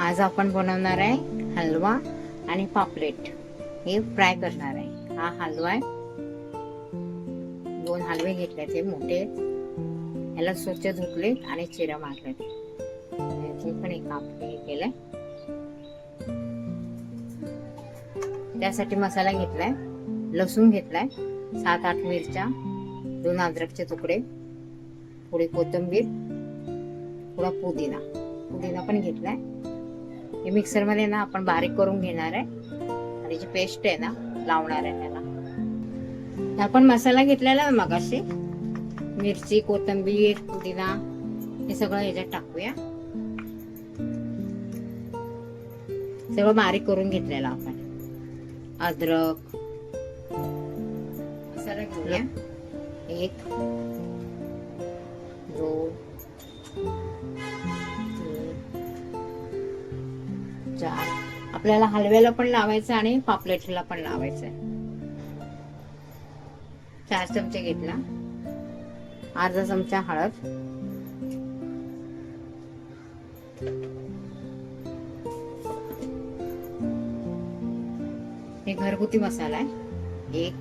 आज आपण बनवणार आहे हलवा आणि पापलेट. हे फ्राय करणार आहे. हा हलवा आहे. दोन हलवे घेतले ते मोठे. ह्याला स्वच्छ धुतले आणि चिरा मारले. यातून पण एक आपण हे केलंय. त्यासाठी मसाला घेतलाय. लसूण घेतलाय. सात आठ मिरच्या दोन अद्रकचे तुकडे थोडी कोथिंबीर थोडा पुदिना. पुदिना पण घेतलाय. हे मिक्सरमध्ये ना आपण बारीक करून घेणार आहे. आणि जी पेस्ट आहे ना लावणार आहे त्याला. आपण मसाला घेतलेला ना मगाशी. मिरची कोथिंबीर पुदिना हे सगळं ह्याच्यात टाकूया. सगळं बारीक करून घेतलेलं आपण. अद्रक. मसाला घेऊया. एक दोन चार आपल्याला हलव्याला पण लावायचं आणि पापलेटला पण लावायचं आहे चार चमचे घेतला. अर्धा चमचा हळद. हे घरगुती मसाला आहे. एक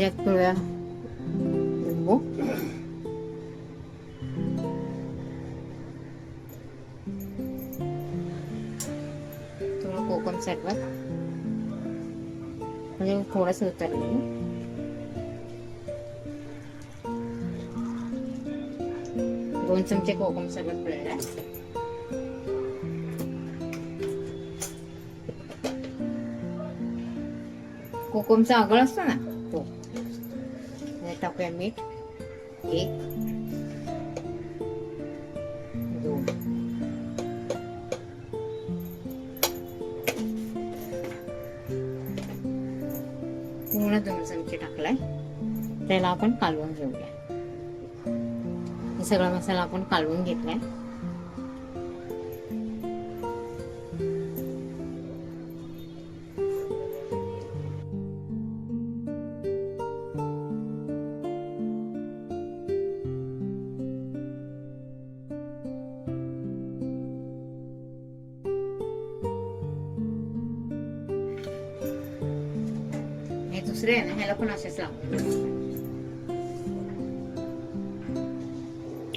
Дякую. Любов. Tumuko konserva. Kaya kura sa utak niyo. Gawin sa mche ko konserva pala. Kukumsa agulas na na. टाकूया मीठ एक. दोन. पूर्ण दोन चमचे टाकलाय. त्याला आपण कालवून घेऊया सगळा मसाला आपण कालवून घेतलाय. दुसरे आहे ना ह्याला पण असेच लावू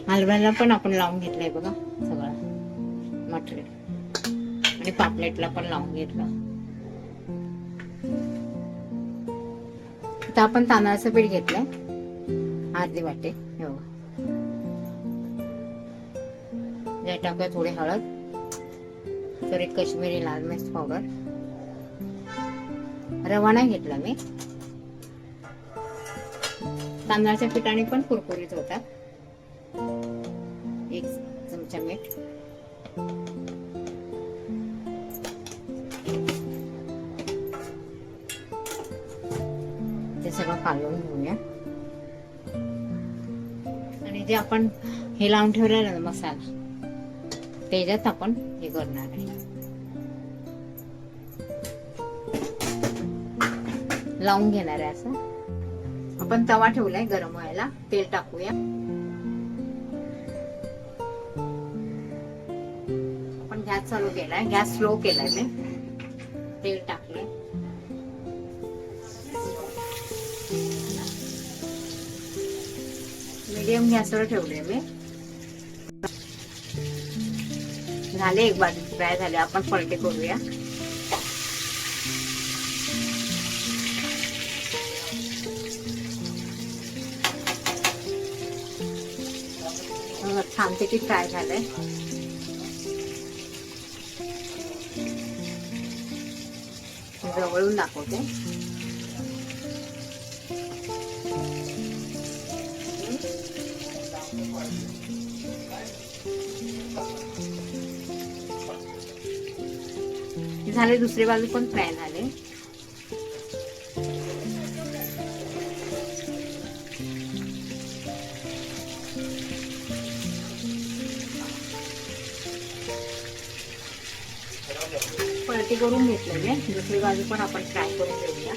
हलव्याला पण आपण लावून घेतलंय बघा सगळं मटेरियल आणि पापलेटला पण लावून घेतलं आता आपण तांदळाचं पीठ घेतलंय अर्धी वाटे हे बघा यात टाकूया थोडी हळद तर एक लाल मिर्च पावडर रवा नाही घेतला मी तांदळाच्या पिठाने पण कुरकुरीत होतात. एक चमचा मीठ. ते सगळं कालवून घेऊया. आणि जे आपण हे लावून ठेवलेलं ना मसाला त्याच्यात आपण हे करणार आहे. लावून घेणार आहे असं. आपण तवा ठेवलाय गरम व्हायला. तेल टाकूया. आपण गॅस चालू केलाय. गॅस स्लो केलाय मी. तेल टाकले मीडियम गॅसवर ठेवले मी. झाले एक बाजू फ्राय झाले. आपण पलटे करूया. छानपैकी फ्राय झालंय? जवळून दाखवते. झाले दुसरी बाजू पण फ्राय झाले ते करून घेतलेले दुसरी बाजू पण आपण फ्राय करून घेऊया.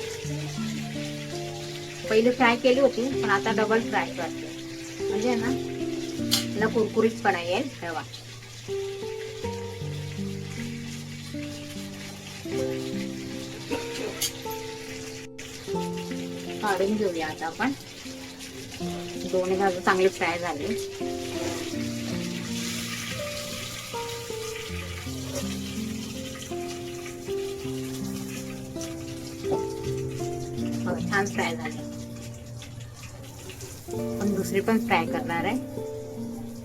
पहिले फ्राय केली होती पण आता डबल फ्राय करते. म्हणजे ना तिला कुरकुरीतपणा येईल हवा काढून घेऊया आता आपण. दोन्ही बाजू चांगले फ्राय झाले. छान फ्राय झाले. पण दुसरी पण फ्राय करणार आहे.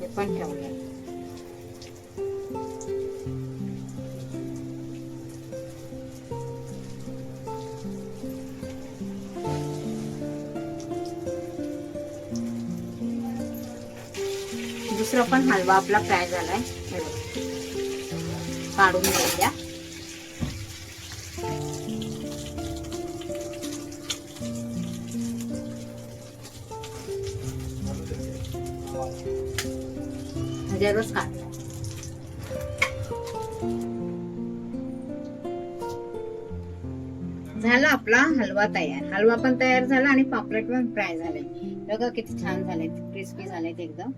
ते पण ठेवूया. दुसरा पण हलवा आपला फ्राय झालाय. काढून घेऊया. हजारोच काढला झाला आपला हलवा तयार. हलवा पण तयार झाला आणि पापलेट पण फ्राय झाले. बघा किती छान झालेत क्रिस्पी झालेत एकदम.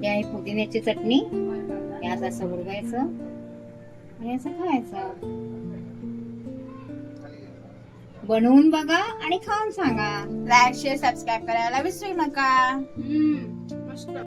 ही आहे पुदिन्याची चटणी. यात असं बुडवायचं आणि असं खायचं. बनवून बघा आणि खाऊन सांगा लाईक शेअर सबस्क्राईब करायला विसरू नका हम्म. मस्त